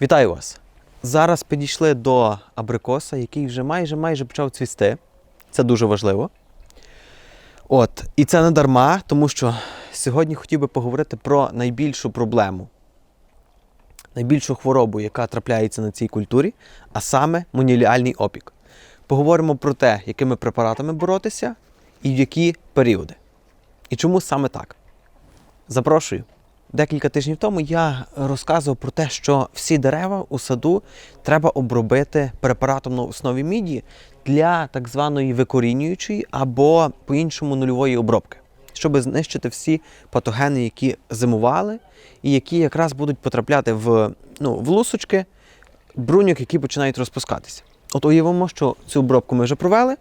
Вітаю вас! Зараз підійшли до абрикоса, який вже майже майже почав цвісти. Це дуже важливо. От, і це не дарма, тому що сьогодні хотів би поговорити про найбільшу проблему, найбільшу хворобу, яка трапляється на цій культурі, а саме моніліальний опік. Поговоримо про те, якими препаратами боротися і в які періоди. І чому саме так. Запрошую. Декілька тижнів тому я розказував про те, що всі дерева у саду треба обробити препаратом на основі міді для так званої викорінюючої або по-іншому нульової обробки, щоб знищити всі патогени, які зимували, і які якраз будуть потрапляти в, ну, в лусочки бруньок, які починають розпускатися. От уявимо, що цю обробку ми вже провели,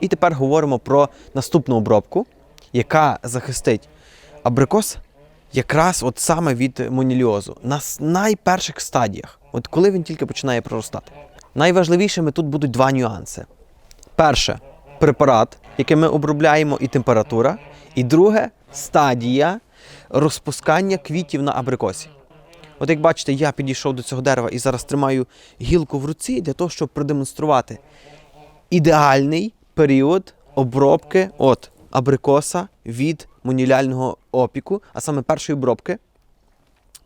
і тепер говоримо про наступну обробку, яка захистить абрикос якраз от саме від моніліозу на найперших стадіях, от коли він тільки починає проростати. Найважливішими тут будуть два нюанси. Перше препарат, який ми обробляємо, і температура. І друге стадія розпускання квітів на абрикосі. От як бачите, я підійшов до цього дерева і зараз тримаю гілку в руці для того, щоб продемонструвати ідеальний період обробки от абрикоса від моніляльного опіку, а саме першої обробки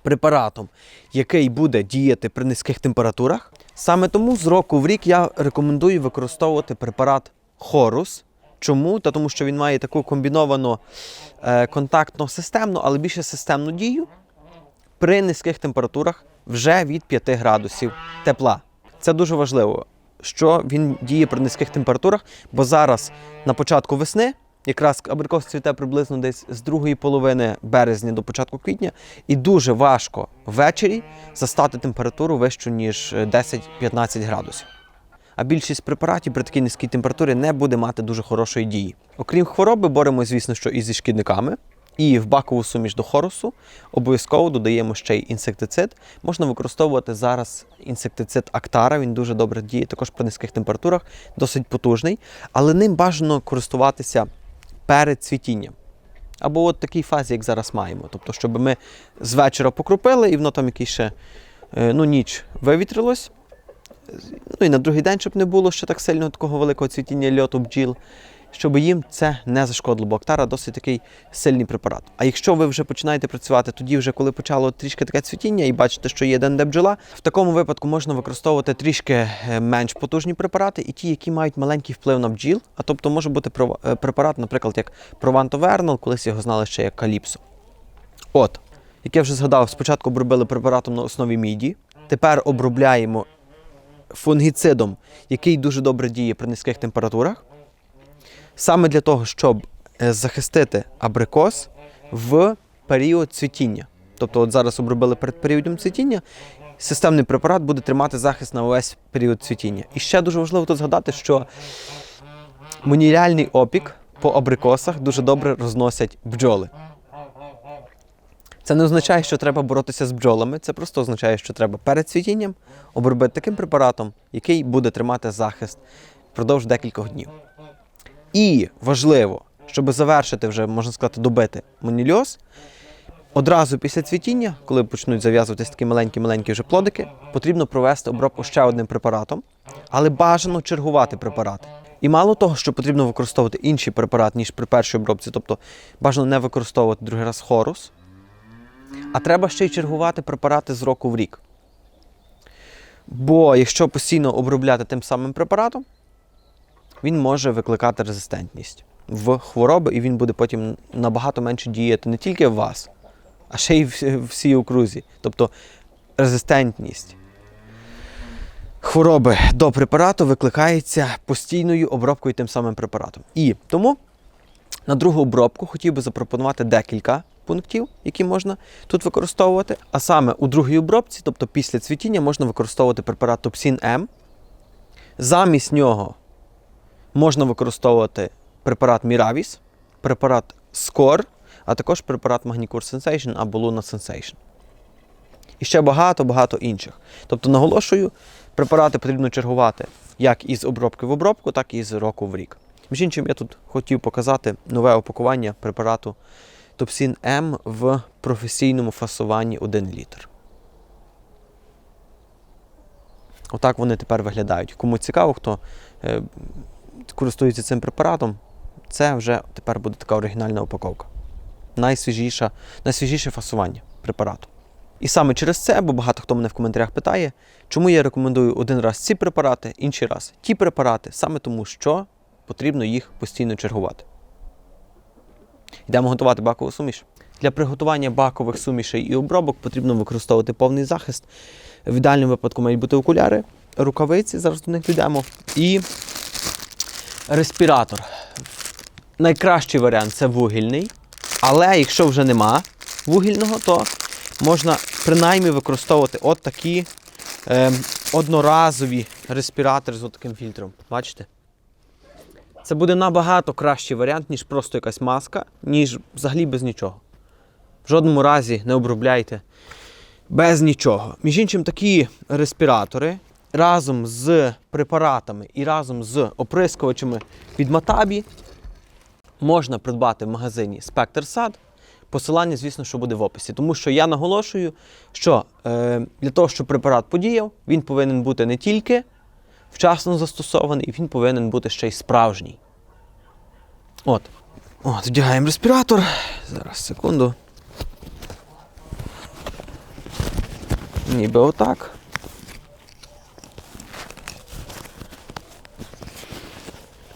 препаратом, який буде діяти при низьких температурах. Саме тому з року в рік я рекомендую використовувати препарат Хорус. Чому? Та тому що він має таку комбіновану е, контактно-системну, але більше системну дію при низьких температурах вже від 5 градусів тепла. Це дуже важливо, що він діє при низьких температурах, бо зараз на початку весни, якраз абрикос цвіте приблизно десь з другої половини березня до початку квітня, і дуже важко ввечері застати температуру вищу, ніж е, 10-15 градусів. А більшість препаратів при такій низькій температурі не буде мати дуже хорошої дії. Окрім хвороби, боремо, звісно, що і зі шкідниками. І в бакову суміш до хорусу обов'язково додаємо ще й інсектицид. Можна використовувати зараз інсектицид Актара. Він дуже добре діє також при низьких температурах, досить потужний, але ним бажано користуватися перед цвітінням. Або от такій фазі, як зараз маємо. Тобто, щоб ми з вечора покропили, і воно там якийсь ще е, ну, ніч вивітрилось. Ну і на другий день, щоб не було ще так сильно такого великого цвітіння льоту бджіл, щоб їм це не зашкодило, бо Актара досить такий сильний препарат. А якщо ви вже починаєте працювати тоді, вже коли почало трішки таке цвітіння, і бачите, що є денде бджола, в такому випадку можна використовувати трішки е, менш потужні препарати і ті, які мають маленький вплив на бджіл. А тобто може бути е, препарат, наприклад, як Прованто Вернал, колись його знали ще як Каліпсо. От, як я вже згадав, спочатку обробили препаратом на основі міді, тепер обробляємо фунгіцидом, який дуже добре діє при низьких температурах, саме для того, щоб е, захистити абрикос в період цвітіння. Тобто, от зараз обробили перед періодом цвітіння, системний препарат буде тримати захист на увесь період цвітіння. І ще дуже важливо тут згадати, що моніріальний опік по абрикосах дуже добре розносять бджоли. Це не означає, що треба боротися з бджолами. Це просто означає, що треба перед цвітінням обробити таким препаратом, який буде тримати захист впродовж декількох днів. І важливо, щоб завершити вже, можна сказати, добити монільоз, одразу після цвітіння, коли почнуть зав'язуватися такі маленькі-маленькі вже плодики, потрібно провести обробку ще одним препаратом, але бажано чергувати препарати. І мало того, що потрібно використовувати інший препарат, ніж при першій обробці, тобто бажано не використовувати другий раз хорус, а треба ще й чергувати препарати з року в рік. Бо якщо постійно обробляти тим самим препаратом, він може викликати резистентність в хвороби, і він буде потім набагато менше діяти не тільки в вас, а ще й в всій окрузі. Тобто резистентність хвороби до препарату викликається постійною обробкою тим самим препаратом. І тому на другу обробку хотів би запропонувати декілька пунктів, які можна тут використовувати. А саме у другій обробці, тобто після цвітіння, можна використовувати препарат Топсін М. Замість нього можна використовувати препарат Міравіс, препарат Скор, а також препарат Magnicure Sensation або Luna Sensation. І ще багато-багато інших. Тобто, наголошую, препарати потрібно чергувати як із обробки в обробку, так і з року в рік. Між іншим, я тут хотів показати нове опакування препарату Топсін М в професійному фасуванні 1 літр. Отак вони тепер виглядають. Кому цікаво, хто користується цим препаратом, це вже тепер буде така оригінальна упаковка. Найсвіжіша, найсвіжіше фасування препарату. І саме через це, бо багато хто мене в коментарях питає, чому я рекомендую один раз ці препарати, інший раз ті препарати, саме тому, що потрібно їх постійно чергувати. Йдемо готувати бакову суміш. Для приготування бакових сумішей і обробок потрібно використовувати повний захист. В ідеальному випадку мають бути окуляри, рукавиці, зараз до них дійдемо, і респіратор. Найкращий варіант це вугільний, але якщо вже нема вугільного, то можна принаймні використовувати от такі е, одноразові респіратори з таким фільтром. Бачите? Це буде набагато кращий варіант, ніж просто якась маска, ніж взагалі без нічого. В жодному разі не обробляйте без нічого. Між іншим, такі респіратори разом з препаратами і разом з оприскувачами від Матабі можна придбати в магазині Spectre Sad. Посилання, звісно, що буде в описі. Тому що я наголошую, що е, для того, щоб препарат подіяв, він повинен бути не тільки вчасно застосований, він повинен бути ще й справжній. От. От, вдягаємо респіратор. Зараз, секунду. Ніби отак.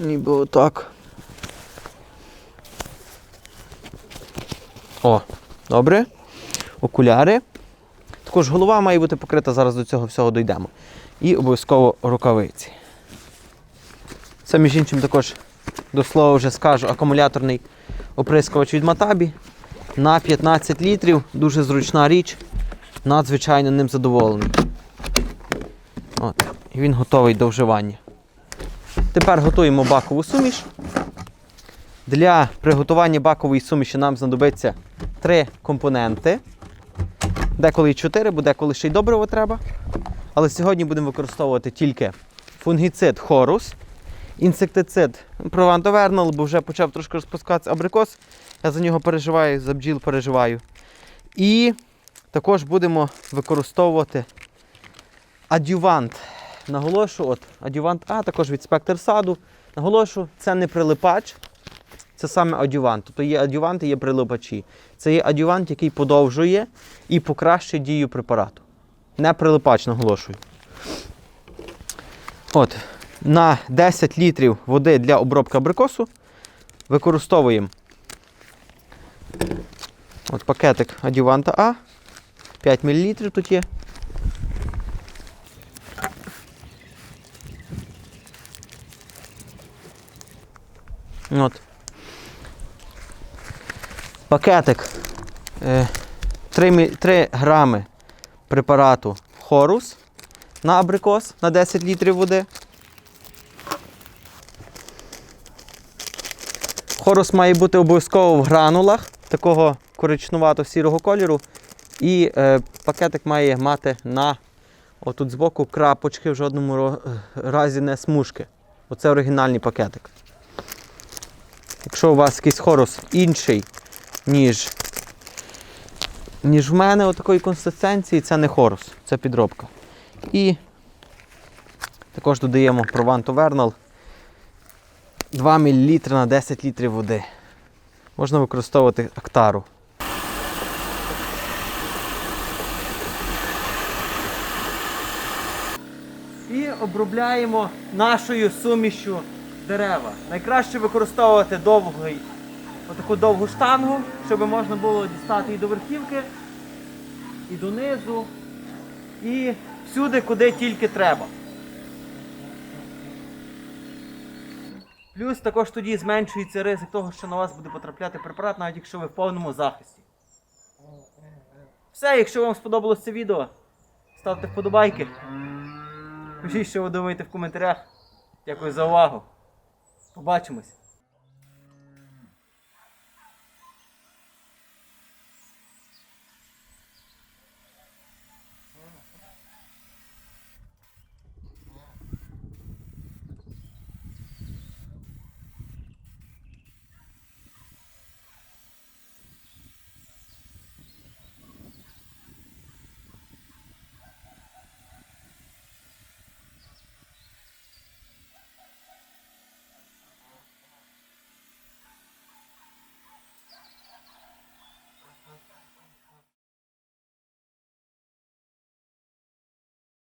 Ніби отак. О, добре. Окуляри. Також голова має бути покрита, зараз до цього всього дійдемо. І обов'язково рукавиці. Це, між іншим, також, до слова, вже скажу, акумуляторний оприскувач від Матабі на 15 літрів. Дуже зручна річ. Надзвичайно ним задоволений. От. І він готовий до вживання. Тепер готуємо бакову суміш. Для приготування бакової суміші нам знадобиться три компоненти. Деколи й чотири, бо деколи ще й добриво треба. Але сьогодні будемо використовувати тільки фунгіцид хорус, інсектицид прованtoвернал, бо вже почав трошки розпускатися абрикос. Я за нього переживаю, за бджіл переживаю. І також будемо використовувати адювант. Наголошу, от адювант А, також від спектр саду. Наголошу, це не прилипач, це саме адювант. Тобто є адюванти, є прилипачі. Це є адювант, який подовжує і покращує дію препарату. Не прилипач, наголошую. От, на 10 літрів води для обробки абрикосу використовуємо от пакетик адюванта А. 5 мл тут є. От. Пакетик е, 3, 3 грами препарату Хорус на абрикос на 10 літрів води. Хорус має бути обов'язково в гранулах такого коричнувато-сірого кольору. І е, пакетик має мати на отут збоку крапочки в жодному разі не смужки. Оце оригінальний пакетик. Якщо у вас якийсь хорус інший, ніж, ніж в мене отакої консистенції, це не хорус, це підробка. І також додаємо Provanto Vernal 2 мл на 10 літрів води. Можна використовувати актару. І обробляємо нашою сумішю дерева. Найкраще використовувати довгий, отаку довгу штангу, щоб можна було дістати і до верхівки, і донизу, і всюди, куди тільки треба. Плюс також тоді зменшується ризик того, що на вас буде потрапляти препарат, навіть якщо ви в повному захисті. Все, якщо вам сподобалось це відео, ставте вподобайки. Пишіть, що ви думаєте в коментарях. Дякую за увагу. Побачимось.